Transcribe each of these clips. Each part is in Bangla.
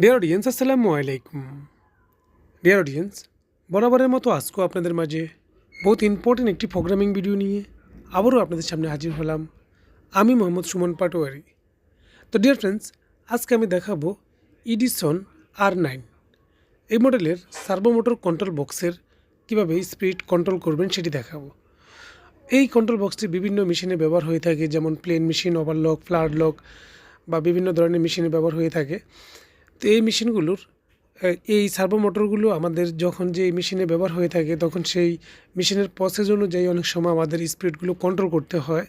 ডিয়ার অডিয়েন্স আসসালামু আলাইকুম ডিয়ার অডিয়েন্স বরাবরের মতো আজকেও আপনাদের মাঝে বহুত ইম্পর্টেন্ট একটি প্রোগ্রামিং ভিডিও নিয়ে আবারও আপনাদের সামনে হাজির হলাম। আমি মোহাম্মদ সুমন পাটোয়ারি। তো ডিয়ার ফ্রেন্ডস আজকে আমি দেখাবো ইডিসন আর নাইন এই মডেলের সার্ভোমোটর কন্ট্রোল বক্সের কীভাবে স্পিড কন্ট্রোল করবেন সেটি দেখাবো। এই কন্ট্রোল বক্সটি বিভিন্ন মেশিনে ব্যবহার হয়ে থাকে, যেমন plain machine overlock flatlock বা বিভিন্ন ধরনের মেশিনে ব্যবহার হয়ে থাকে। তো এই মেশিনগুলোর এই সার্ভো মোটরগুলো আমাদের যখন যে মেশিনে ব্যবহার হয়ে থাকে, তখন সেই মেশিনের প্রসেস অনুযায়ী অনেক সময় আমাদের স্পিডগুলো কন্ট্রোল করতে হয়।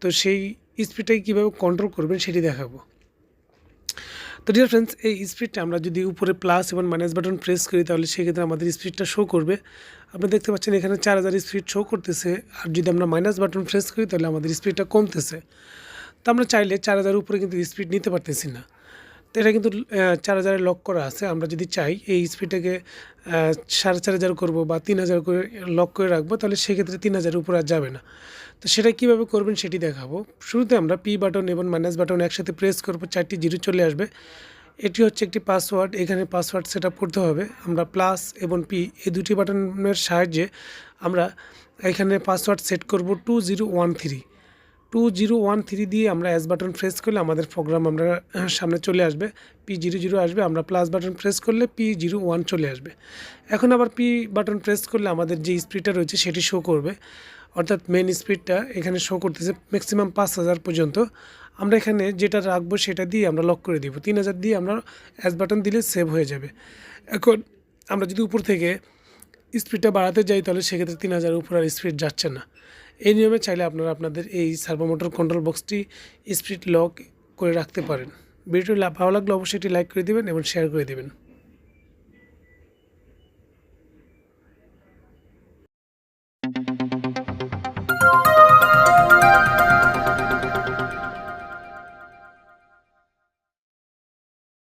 তো সেই স্পিডটাই কীভাবে কন্ট্রোল করবেন সেটি দেখাবো। তো ডিয়ার ফ্রেন্ডস এই স্পিডটা আমরা যদি উপরে প্লাস এবং মাইনাস বাটন প্রেস করি, তাহলে সেক্ষেত্রে আমাদের স্পিডটা শো করবে। আপনি দেখতে পাচ্ছেন এখানে চার হাজার স্পিড শো করতেছে। আর যদি আমরা মাইনাস বাটন প্রেস করি, তাহলে আমাদের স্পিডটা কমতেছে। তো আমরা চাইলে চার হাজার উপরে কিন্তু স্পিড নিতে পারতেছি না। তো এটা কিন্তু চার হাজারে লক করা আছে। আমরা যদি চাই এই স্পিডটাকে সাড়ে চার হাজার করব বা তিন হাজার করে লক করে রাখব, তাহলে সেক্ষেত্রে তিন হাজারের উপরে আর যাবে না। তো সেটা কীভাবে করবেন সেটি দেখাবো। শুরুতে আমরা পি বাটন এবং মাইনাস বাটন একসাথে প্রেস করব, চারটি জিরো চলে আসবে। এটি হচ্ছে একটি পাসওয়ার্ড এখানে পাসওয়ার্ড সেট করতে হবে। আমরা প্লাস এবং পি এই দুটি বাটনের সাহায্যে আমরা এখানে পাসওয়ার্ড সেট করব two zero one three two zero one three দিয়ে আমরা এস বাটন প্রেস করলে আমাদের প্রোগ্রাম আমরা সামনে চলে আসবে। পি জিরো জিরো আসবে, আমরা প্লাস বাটন প্রেস করলে পি জিরো ওয়ান চলে আসবে। এখন আবার পি বাটন প্রেস করলে আমাদের যে স্পিডটা রয়েছে সেটি শো করবে। অর্থাৎ মেন স্পিডটা এখানে শো করতেছে ম্যাক্সিমাম পাঁচ হাজার পর্যন্ত। আমরা এখানে যেটা রাখব সেটা দিয়ে আমরা লক করে দিব। তিন হাজার দিয়ে আমরা এস বাটন দিলে সেভ হয়ে যাবে। এখন আমরা যদি উপর থেকে স্পিডটা বাড়াতে যাই তাহলে সেক্ষেত্রে তিন হাজার উপর আর স্পিড যাচ্ছে না। এই নিয়মে চাইলে আপনারা আপনাদের এই সার্ভোমোটর কন্ট্রোল বক্সটি স্পিড লক করে রাখতে পারেন। ভিডিওটি ভালো লাগলে অবশ্যই এটি লাইক করে দেবেন এবং শেয়ার করে দেবেন।